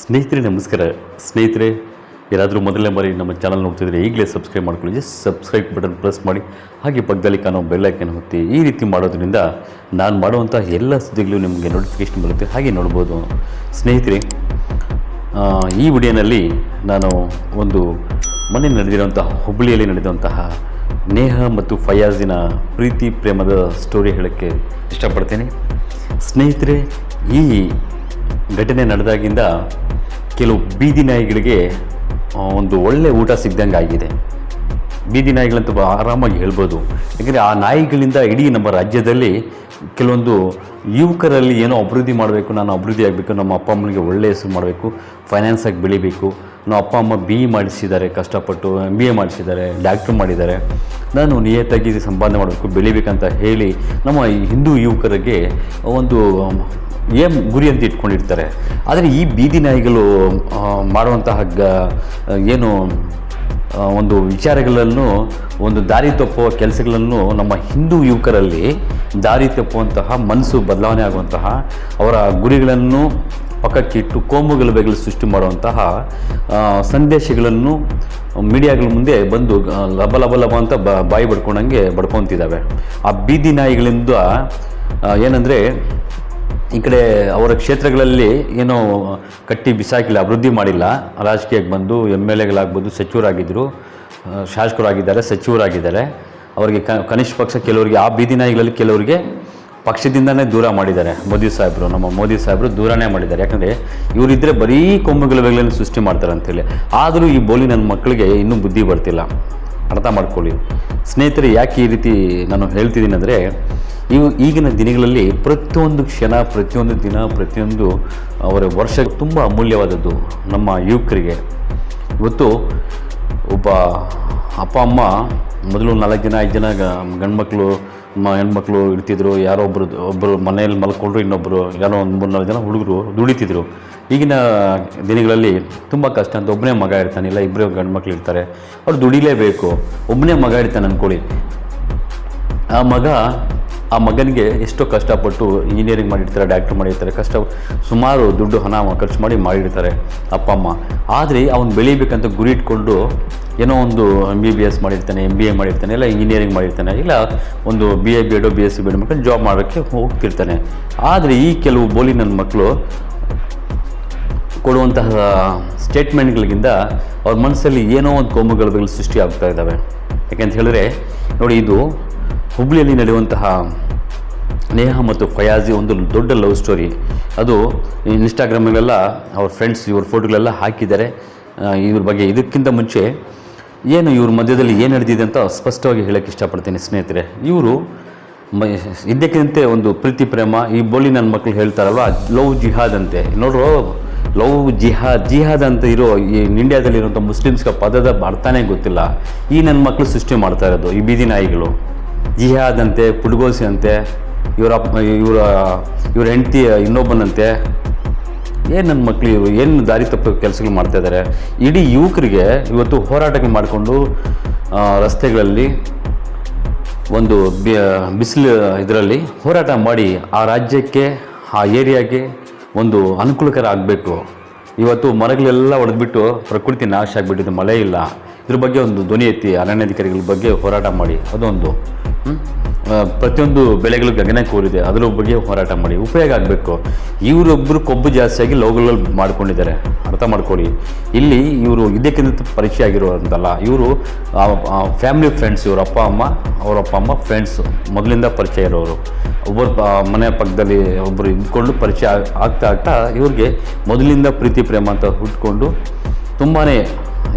ಸ್ನೇಹಿತರೆ, ನಮಸ್ಕಾರ. ಸ್ನೇಹಿತರೆ, ಯಾರಾದರೂ ಮೊದಲನೇ ಬಾರಿ ನಮ್ಮ ಚಾನಲ್ ನೋಡ್ತಿದ್ರೆ ಈಗಲೇ ಸಬ್ಸ್ಕ್ರೈಬ್ ಮಾಡ್ಕೊಳ್ಳಿ ಸಬ್ಸ್ಕ್ರೈಬ್ ಬಟನ್ ಪ್ರೆಸ್ ಮಾಡಿ. ಹಾಗೆ ಪಕ್ಕದಲ್ಲಿ ಕಾಣೋ ಬೆಲ್ಲೈಕನ್ ಹೊತ್ತಿ ಈ ರೀತಿ ಮಾಡೋದ್ರಿಂದ ನಾನು ಮಾಡುವಂಥ ಎಲ್ಲ ಸುದ್ದಿಗಳು ನಿಮಗೆ ನೋಟಿಫಿಕೇಶನ್ ಬರುತ್ತೆ. ಹಾಗೆ ನೋಡ್ಬೋದು. ಸ್ನೇಹಿತರೆ ಈ ವಿಡಿಯೋನಲ್ಲಿ ನಾನು ಒಂದು ಮೊನ್ನೆ ನಡೆದಿರುವಂತಹ ಹುಬ್ಬಳ್ಳಿಯಲ್ಲಿ ನಡೆದಂತಹ ನೇಹ ಮತ್ತು ಫಯಾಜಿನ ಪ್ರೀತಿ ಪ್ರೇಮದ ಸ್ಟೋರಿ ಹೇಳೋಕ್ಕೆ ಇಷ್ಟಪಡ್ತೇನೆ. ಸ್ನೇಹಿತರೆ, ಈ ಘಟನೆ ನಡೆದಾಗಿಂದ ಕೆಲವು ಬೀದಿ ನಾಯಿಗಳಿಗೆ ಒಂದು ಒಳ್ಳೆ ಊಟ ಸಿಗ್ದಂಗೆ ಆಗಿದೆ ಬೀದಿ ನಾಯಿಗಳಂತ ಆರಾಮಾಗಿ ಹೇಳ್ಬೋದು. ಯಾಕಂದರೆ ಆ ನಾಯಿಗಳಿಂದ ಇಡೀ ನಮ್ಮ ರಾಜ್ಯದಲ್ಲಿ ಕೆಲವೊಂದು ಯುವಕರಲ್ಲಿ ಏನೋ ಅಭಿವೃದ್ಧಿ ಮಾಡಬೇಕು, ನಾನು ಅಭಿವೃದ್ಧಿ ಆಗಬೇಕು, ನಮ್ಮ ಅಪ್ಪ ಅಮ್ಮನಿಗೆ ಒಳ್ಳೆ ಹೆಸರು ಮಾಡಬೇಕು ಫೈನಾನ್ಸಾಗಿ ಬೆಳಿಬೇಕು. ನಮ್ಮ ಅಪ್ಪ ಅಮ್ಮ ಬಿ ಇ ಮಾಡಿಸಿದ್ದಾರೆ, ಕಷ್ಟಪಟ್ಟು ಎಂ ಬಿ ಎ ಮಾಡಿಸಿದ್ದಾರೆ ಡಾಕ್ಟ್ರ್ ಮಾಡಿದ್ದಾರೆ. ನಾನು ನಿಯತ್ತಾಗಿ ಸಂಪಾದನೆ ಮಾಡಬೇಕು, ಬೆಳಿಬೇಕಂತ ಹೇಳಿ ನಮ್ಮ ಹಿಂದೂ ಯುವಕರಿಗೆ ಒಂದು ಏನ್ ಗುರಿ ಅಂತ ಇಟ್ಕೊಂಡಿರ್ತಾರೆ. ಆದರೆ ಈ ಬೀದಿ ನಾಯಿಗಳು ಮಾಡುವಂತಹ ಏನು ಒಂದು ವಿಚಾರಗಳನ್ನು ಒಂದು ದಾರಿ ತಪ್ಪುವ ಕೆಲಸಗಳನ್ನು ನಮ್ಮ ಹಿಂದೂ ಯುವಕರಲ್ಲಿ ದಾರಿ ತಪ್ಪುವಂತಹ ಮನಸ್ಸು ಬದಲಾವಣೆ ಆಗುವಂತಹ, ಅವರ ಗುರಿಗಳನ್ನು ಪಕ್ಕಕ್ಕಿಟ್ಟು ಕೋಮು ಗಲಭೆಗಳು ಸೃಷ್ಟಿ ಮಾಡುವಂತಹ ಸಂದೇಶಗಳನ್ನು ಮೀಡಿಯಾಗಳ ಮುಂದೆ ಬಂದು ಲಬ ಲಬ ಲಬ ಅಂತ ಬಾಯಿ ಬಡ್ಕೊಂಡಂಗೆ ಬಡ್ಕೊತಿದ್ದಾವೆ. ಆ ಬೀದಿ ನಾಯಿಗಳಿಂದ ಏನಂದರೆ ಈ ಕಡೆ ಅವರ ಕ್ಷೇತ್ರಗಳಲ್ಲಿ ಏನು ಕಟ್ಟಿ ಬಿಸಾಕಿಲ್ಲ, ಅಭಿವೃದ್ಧಿ ಮಾಡಿಲ್ಲ. ರಾಜಕೀಯಕ್ಕೆ ಬಂದು ಎಂ ಎಲ್ ಎಗಳಾಗ್ಬೋದು ಸಚಿವರಾಗಿದ್ದರು ಶಾಸಕರಾಗಿದ್ದಾರೆ, ಸಚಿವರಾಗಿದ್ದಾರೆ. ಅವರಿಗೆ ಕನಿಷ್ಠ ಪಕ್ಷ ಕೆಲವರಿಗೆ, ಆ ಬೀದಿ ನಾಯಿಗಳಲ್ಲಿ ಕೆಲವರಿಗೆ ಪಕ್ಷದಿಂದನೇ ದೂರ ಮಾಡಿದ್ದಾರೆ. ಮೋದಿ ಸಾಹೇಬರು, ನಮ್ಮ ಮೋದಿ ಸಾಹೇಬರು ದೂರನೇ ಮಾಡಿದ್ದಾರೆ. ಯಾಕಂದರೆ ಇವರಿದ್ದರೆ ಬರೀ ಕೊಂಬುಗಲಭೆಗಳನ್ನು ಸೃಷ್ಟಿ ಮಾಡ್ತಾರೆ ಅಂತೇಳಿ ಆದರೂ ಈ ಬೋಲಿ ನನ್ನ ಮಕ್ಕಳಿಗೆ ಇನ್ನೂ ಬುದ್ಧಿ ಬರ್ತಿಲ್ಲ. ಅರ್ಥ ಮಾಡ್ಕೊಳ್ಳಿ. ಸ್ನೇಹಿತರೆ, ಯಾಕೆ ಈ ರೀತಿ ನಾನು ಹೇಳ್ತಿದ್ದೀನಿ ಅಂದರೆ ಇವು ಈಗಿನ ದಿನಗಳಲ್ಲಿ ಪ್ರತಿಯೊಂದು ಕ್ಷಣ, ಪ್ರತಿಯೊಂದು ದಿನ, ಪ್ರತಿಯೊಂದು ಅವರ ವರ್ಷ ತುಂಬ ಅಮೂಲ್ಯವಾದದ್ದು ನಮ್ಮ ಯುವಕರಿಗೆ. ಇವತ್ತು ಒಬ್ಬ ಅಪ್ಪ, ಅಮ್ಮ ಮೊದಲು ನಾಲ್ಕು ಜನ, ಐದು ಜನ ಗಂಡ್ಮಕ್ಳು, ಮ, ಹೆಣ್ಮಕ್ಳು ಇರ್ತಿದ್ರು. ಯಾರೋ ಒಬ್ಬರು ಒಬ್ಬರು ಮನೆಯಲ್ಲಿ ಮಲ್ಕೊಂಡ್ರು ಇನ್ನೊಬ್ಬರು ಯಾರೋ ಒಂದು ಮೂರು ನಾಲ್ಕು ಜನ ಹುಡುಗರು ದುಡಿತಿದ್ರು. ಈಗಿನ ದಿನಗಳಲ್ಲಿ ತುಂಬ ಕಷ್ಟ ಅಂತ ಒಬ್ಬನೇ ಮಗ ಇರ್ತಾನೆ ಇಲ್ಲ ಇಬ್ಬರೇ ಗಂಡ್ಮಕ್ಳು ಇರ್ತಾರೆ. ಅವ್ರು ದುಡಿಲೇಬೇಕು. ಒಬ್ಬನೇ ಮಗ ಇರ್ತಾನೆ ಅಂದ್ಕೊಳ್ಳಿ. ಆ ಮಗ ಆ ಮಗನಿಗೆ ಎಷ್ಟೋ ಕಷ್ಟಪಟ್ಟು ಇಂಜಿನಿಯರಿಂಗ್ ಮಾಡಿರ್ತಾರೆ ಡಾಕ್ಟ್ರ್ ಮಾಡಿರ್ತಾರೆ, ಕಷ್ಟ, ಸುಮಾರು ದುಡ್ಡು ಹಣ ಖರ್ಚು ಮಾಡಿ ಮಾಡಿರ್ತಾರೆ ಅಪ್ಪ, ಅಮ್ಮ. ಆದರೆ ಅವ್ನು ಬೆಳಿಬೇಕಂತ ಗುರಿ ಇಟ್ಕೊಂಡು ಏನೋ ಒಂದು ಎಂ ಬಿ ಬಿ ಎಸ್ ಮಾಡಿರ್ತಾನೆ ಎಂ ಬಿ ಎ ಮಾಡಿರ್ತಾನೆ, ಇಲ್ಲ ಇಂಜಿನಿಯರಿಂಗ್ ಮಾಡಿರ್ತಾನೆ, ಇಲ್ಲ ಒಂದು ಬಿ ಎ ಬಿ ಎಡೋ ಬಿ ಎಸ್ ಸಿ ಬಿ ಮಕ್ಕಳು ಜಾಬ್ ಮಾಡೋಕ್ಕೆ ಹೋಗ್ತಿರ್ತಾನೆ. ಆದರೆ ಈ ಕೆಲವು ಬೋಲಿ ನನ್ನ ಮಕ್ಕಳು ಕೊಡುವಂತಹ ಸ್ಟೇಟ್ಮೆಂಟ್ಗಳಿಗಿಂತ ಅವ್ರ ಮನಸ್ಸಲ್ಲಿ ಏನೋ ಒಂದು ಕೋಮುಗಲಭೆಗಳು ಸೃಷ್ಟಿ ಆಗ್ತಾ ಇದ್ದಾವೆ. ಯಾಕೆಂತ ಹೇಳಿದ್ರೆ, ನೋಡಿ ಇದು ಹುಬ್ಳಿಯಲ್ಲಿ ನಡೆಯುವಂತಹ ನೇಹ ಮತ್ತು ಫಯಾಜಿ ಒಂದು ದೊಡ್ಡ ಲವ್ ಸ್ಟೋರಿ ಅದು ಇನ್ಸ್ಟಾಗ್ರಾಮಲ್ಲೆಲ್ಲ ಅವ್ರ ಫ್ರೆಂಡ್ಸ್ ಇವ್ರ ಫೋಟೋಗಳೆಲ್ಲ ಹಾಕಿದ್ದಾರೆ. ಇವ್ರ ಬಗ್ಗೆ ಇದಕ್ಕಿಂತ ಮುಂಚೆ ಏನು ಇವ್ರ ಮಧ್ಯದಲ್ಲಿ ಏನು ನಡೆದಿದೆ ಅಂತ ಸ್ಪಷ್ಟವಾಗಿ ಹೇಳೋಕ್ಕೆ ಇಷ್ಟಪಡ್ತೀನಿ ಸ್ನೇಹಿತರೆ. ಇವರು ಮ ಒಂದು ಪ್ರೀತಿ, ಪ್ರೇಮ ಈ ಬೋಲಿ ನನ್ನ ಮಕ್ಕಳು ಹೇಳ್ತಾರಲ್ವ? ಲವ್ ಜಿಹಾದ್ ಅಂತೆ. ನೋಡ್ರು, ಲವ್ ಜಿಹಾದ್ ಜಿಹಾದ್ ಅಂತ ಇರೋ ಈ ಇಂಡಿಯಾದಲ್ಲಿರುವಂಥ ಮುಸ್ಲಿಮ್ಸ್ಗೆ ಪದದ ಅರ್ಥನೇ ಗೊತ್ತಿಲ್ಲ. ಈ ನನ್ನ ಮಕ್ಕಳು ಸೃಷ್ಟಿ ಮಾಡ್ತಾ ಇರೋದು, ಈ ಬೀದಿ ನಾಯಿಗಳು. ಜಿಹಾದ್ ಅಂತೆ ಪುಡ್ಗೋಸಿ ಅಂತೆ ಇವರ ಇವರ ಇವ್ರ ಹೆಂಡತಿ, ಇನ್ನೊಬ್ಬನಂತೆ, ಏನು ನನ್ನ ಮಕ್ಕಳು ಇವರು? ಏನು ದಾರಿ ತಪ್ಪ ಕೆಲಸಗಳು ಮಾಡ್ತಾ ಇದ್ದಾರೆ ಇಡೀ ಯುವಕರಿಗೆ ಇವತ್ತು ಹೋರಾಟಗಳು ಮಾಡಿಕೊಂಡು ರಸ್ತೆಗಳಲ್ಲಿ ಒಂದು ಬಿಸಿಲು ಇದರಲ್ಲಿ ಹೋರಾಟ ಮಾಡಿ ಆ ರಾಜ್ಯಕ್ಕೆ, ಆ ಏರಿಯಾಗೆ ಒಂದು ಅನುಕೂಲಕರ ಆಗಬೇಕು. ಇವತ್ತು ಮರಗಳೆಲ್ಲ ಹೊಡೆದ್ಬಿಟ್ಟು ಪ್ರಕೃತಿ ನಾಶ ಆಗಿಬಿಟ್ಟಿದೆ, ಮಳೆ ಇಲ್ಲ. ಇದ್ರ ಬಗ್ಗೆ ಒಂದು ಧ್ವನಿ ಎತ್ತಿ ಅರಣ್ಯಾಧಿಕಾರಿಗಳ ಬಗ್ಗೆ ಹೋರಾಟ ಮಾಡಿ. ಅದೊಂದು ಪ್ರತಿಯೊಂದು ಬೆಳೆಗಳು ಗಗನ ಕೂರಿದೆ ಅದರ ಬಗ್ಗೆ ಹೋರಾಟ ಮಾಡಿ. ಉಪಯೋಗ ಆಗಬೇಕು. ಇವರೊಬ್ಬರು ಕೊಬ್ಬು ಜಾಸ್ತಿಯಾಗಿ ಲೋಗಲಲ್ಲಿ ಮಾಡ್ಕೊಂಡಿದ್ದಾರೆ. ಅರ್ಥ ಮಾಡ್ಕೊಳ್ಳಿ. ಇಲ್ಲಿ ಇವರು ಇದಕ್ಕಿಂತ ಪರಿಚಯ ಆಗಿರುವಂತಲ್ಲ ಇವರು ಫ್ಯಾಮಿಲಿ ಫ್ರೆಂಡ್ಸ್ ಇವ್ರ ಅಪ್ಪ, ಅಮ್ಮ, ಅವ್ರ ಅಪ್ಪ, ಅಮ್ಮ ಫ್ರೆಂಡ್ಸ್ ಮೊದಲಿಂದ ಪರಿಚಯ ಇರೋರು. ಒಬ್ಬರು ಮನೆಯ ಮನೆ ಪಕ್ಕದಲ್ಲಿ ಒಬ್ಬರು ಇದ್ಕೊಂಡು ಪರಿಚಯ ಆಗ್- ಆಗ್ತಾ ಆಗ್ತಾ ಇವ್ರಿಗೆ ಮೊದಲಿಂದ ಪ್ರೀತಿ, ಪ್ರೇಮ ಅಂತ ಹುಟ್ಕೊಂಡು ತುಂಬಾ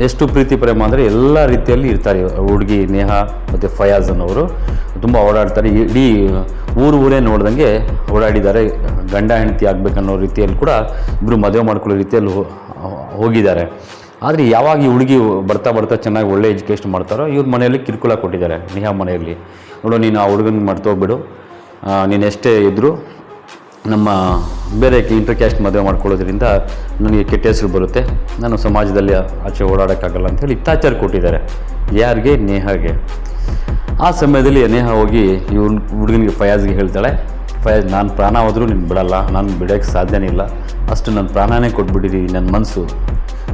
ಎಷ್ಟು ಪ್ರೀತಿ, ಪ್ರೇಮ ಅಂದರೆ ಎಲ್ಲ ರೀತಿಯಲ್ಲಿ ಇರ್ತಾರೆ ಹುಡುಗಿ ನೇಹ ಮತ್ತು ಫಯಾಜ್ ಅನ್ನೋರು ತುಂಬ ಓಡಾಡ್ತಾರೆ. ಇಡೀ ಊರು ಊರೇ ನೋಡ್ದಂಗೆ ಓಡಾಡಿದ್ದಾರೆ. ಗಂಡ ಹೆಂಡತಿ ಆಗಬೇಕನ್ನೋ ರೀತಿಯಲ್ಲಿ ಕೂಡ ಇಬ್ಬರು ಮದುವೆ ಮಾಡ್ಕೊಳ್ಳೋ ರೀತಿಯಲ್ಲಿ ಹೋಗಿದ್ದಾರೆ. ಆದರೆ ಯಾವಾಗ ಈ ಹುಡುಗಿ ಬರ್ತಾ ಬರ್ತಾ ಚೆನ್ನಾಗಿ ಒಳ್ಳೆ ಎಜುಕೇಷನ್ ಮಾಡ್ತಾರೋ, ಇವ್ರ ಮನೆಯಲ್ಲಿ ಕಿರುಕುಳ ಕೊಟ್ಟಿದ್ದಾರೆ ನೇಹಾ ಮನೆಯಲ್ಲಿ. ನೋಡು, ನೀನು ಆ ಹುಡುಗನ ಮಾಡ್ತೋಗ್ಬಿಡು ನೀನು ಎಷ್ಟೇ ಇದ್ದರೂ ನಮ್ಮ ಬೇರೆ ಇಂಟರ್ ಕ್ಯಾಸ್ಟ್ ಮದುವೆ ಮಾಡ್ಕೊಳ್ಳೋದ್ರಿಂದ ನನಗೆ ಕೆಟ್ಟ ಹೆಸರು ಬರುತ್ತೆ. ನಾನು ಸಮಾಜದಲ್ಲಿ ಆಚೆ ಓಡಾಡೋಕ್ಕಾಗಲ್ಲ ಅಂತೇಳಿ ಇತ್ತಾಚಾರ ಕೊಟ್ಟಿದ್ದಾರೆ. ಯಾರಿಗೆ? ನೇಹಾಗೆ. ಆ ಸಮಯದಲ್ಲಿ ನೇಹ ಹೋಗಿ ಇವ್ರ ಹುಡುಗನಿಗೆ ಫಯಾಜ್ಗೆ ಹೇಳ್ತಾಳೆ, ಫಯಾಜ್, ನಾನು ಪ್ರಾಣ ಹೋದರೂ ನೀನು ಬಿಡಲ್ಲ, ನಾನು ಬಿಡೋಕ್ಕೆ ಸಾಧ್ಯನೇ ಇಲ್ಲ. ಅಷ್ಟು ನನ್ನ ಪ್ರಾಣನೇ ಕೊಟ್ಬಿಟ್ಟಿದ್ದೀನಿ ನನ್ನ ಮನಸ್ಸು